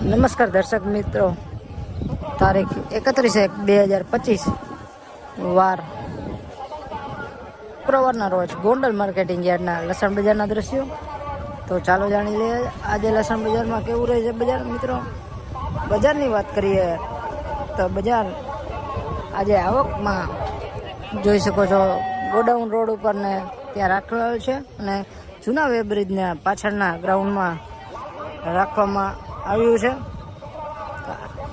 નમસ્કાર દર્શક મિત્રો. તારીખ એકત્રીસ એક બે હજાર પચીસ વાર. શુક્રવારના રોજ ગોંડલ માર્કેટિંગ યાર્ડના લસણ બજારના દ્રશ્યો. તો ચાલો જાણી લઈએ આજે લસણ બજારમાં કેવું રહે છે બજાર? મિત્રો, બજારની વાત કરીએ તો બજાર આજે આવકમાં જોઈ શકો છો, ગોડાઉન રોડ ઉપર ને ત્યાં રાખેલ છે અને જૂના વેબ્રિજના પાછળના ગ્રાઉન્ડમાં રાખવામાં આવ્યું છે?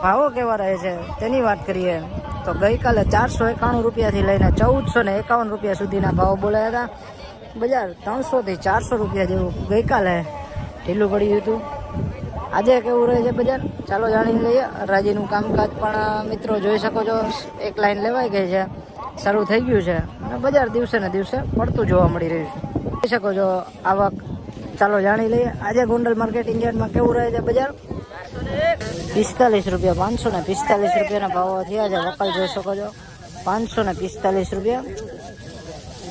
ભાવો કેવા રહે છે? તેની વાત કરીએ. તો ગઈકાલે ચારસો એકાણું રૂપિયાથી લઈને ચૌદસો ને એકાવન રૂપિયા સુધીના ભાવ બોલાયા હતા. બજાર ત્રણસોથી ચારસો રૂપિયા જેવું ગઈકાલે ઢીલું પડ્યું હતું. આજે કેવું રહે છે બજાર? ચાલો જાણી લઈએ. રાજીનું કામકાજ પણ મિત્રો જોઈ શકો છો. એક લાઈન લેવાઈ ગઈ છે. શરૂ થઈ ગયું છે. અને બજાર દિવસે ને દિવસે પડતું જોવા મળી રહ્યું છે. જોઈ શકો છો, આવક ચાલો જાણી લઈએ. આજે ગોંડલ માર્કેટ ઇન્ડિયનમાં કેવું રહે છે બજાર? પિસ્તાલીસ રૂપિયા, પાંચસો ને પિસ્તાલીસ રૂપિયાના ભાવો થયા છે. વકલ જોઈ શકો છો. પાંચસો ને પિસ્તાલીસ રૂપિયા.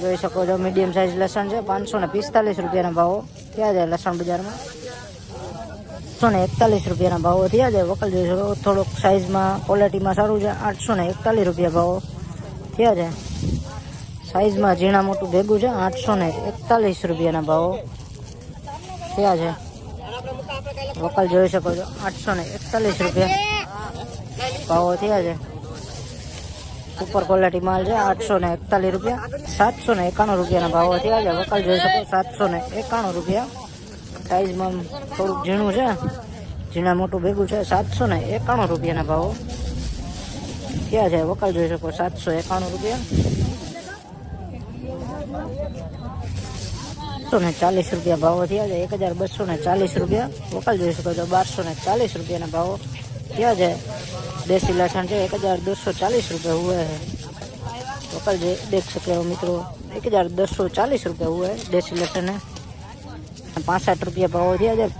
જોઈ શકો છો મીડિયમ સાઇઝ લસણ છે. પાંચસો ને પિસ્તાલીસ રૂપિયાના ભાવો થયા છે લસણ બજારમાં. આઠસો ને એકતાલીસ રૂપિયાના ભાવો થયા છે. વકલ જોઈ શકો થોડોક સાઇઝમાં ક્વોલિટીમાં સારું છે. આઠસો ને એકતાલીસ રૂપિયા ભાવો થયા છે. સાઇઝમાં ઝીણા મોટું ભેગું છે. આઠસો ને એકતાલીસ રૂપિયાના ભાવો થયા છે. વકલ જોઈ શકો છો. આઠસો ને એકતાલીસ રૂપિયા ભાવો થયા છે. સુપર ક્વોલિટી માલ છે. આઠસો ને એકતાલીસ રૂપિયા. સાતસો ને એકાણું રૂપિયાના ભાવો થયા છે. વકલ જોઈ શકો સાતસો ને એકાણું રૂપિયા. સાઈઝમાં થોડુંક ઝીણું છે. ઝીણા મોટું ભેગું છે. સાતસો ને એકાણું રૂપિયાના ભાવો થયા છે. વકલ જોઈ શકો સાતસો એકાણું રૂપિયા. सौ चालीस रुपया भाव थी जाए एक हज़ार बसो चालीस रुपया। वकाल जी सको तो बार सौ चालीस रुपया भाव थे जाए देसी लसन से एक हज़ार दो सौ चालीस रुपये हुए है। वकाल जी देख सके हो मित्रों, एक हज़ार दो सौ चालीस रुपये हुए देसी लसन है। पाँसठ रुपया भाव थे जाए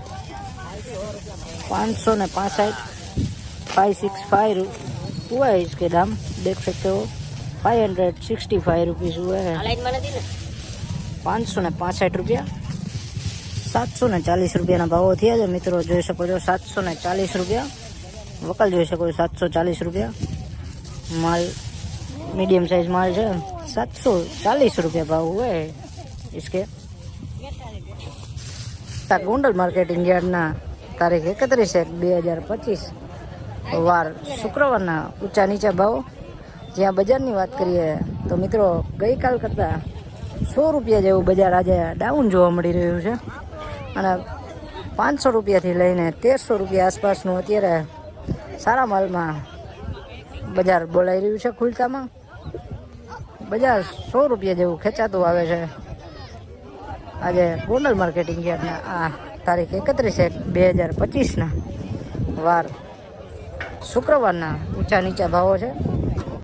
पाँच सौ ने पाँसठ फाइव सिक्स फाइव हुआ है इसके दाम। देख सकते हो five hundred sixty five rupees हुए हैं પાંચ સો ને પાસઠ રૂપિયા સાતસો ને ચાલીસ રૂપિયાના ભાવો થયા છે મિત્રો જોઈ શકો છો સાતસો ને ચાલીસ રૂપિયા વકલ જોઈ શકો છો સાતસો ચાલીસ રૂપિયા માલ मीडियम साइज माल છે સાતસો ચાલીસ રૂપિયા ભાવ हुए हैं इसके તા ગોંડલ માર્કેટિંગ યાર્ડના તારીખ એકત્રીસ એક બે હજાર પચીસ વાર શુક્રવારના ઊંચા નીચા ભાવ જ્યાં બજારની વાત કરીએ તો મિત્રો ગઈકાલ કરતાં સો રૂપિયા જેવું બજાર આજે ડાઉન જોવા મળી રહ્યું છે. અને પાંચસો રૂપિયાથી લઈને તેરસો રૂપિયા આસપાસનું અત્યારે સારા માલમાં બજાર બોલાઈ રહ્યું છે ખુલતામાં. બજાર સો રૂપિયા જેવું ખેંચાતું આવે છે. આજે ગોંડલ માર્કેટિંગ યાર્ડના આ તારીખ એકત્રીસ એક બે હજાર પચીસના વાર શુક્રવારના ઊંચા નીચા ભાવો છે.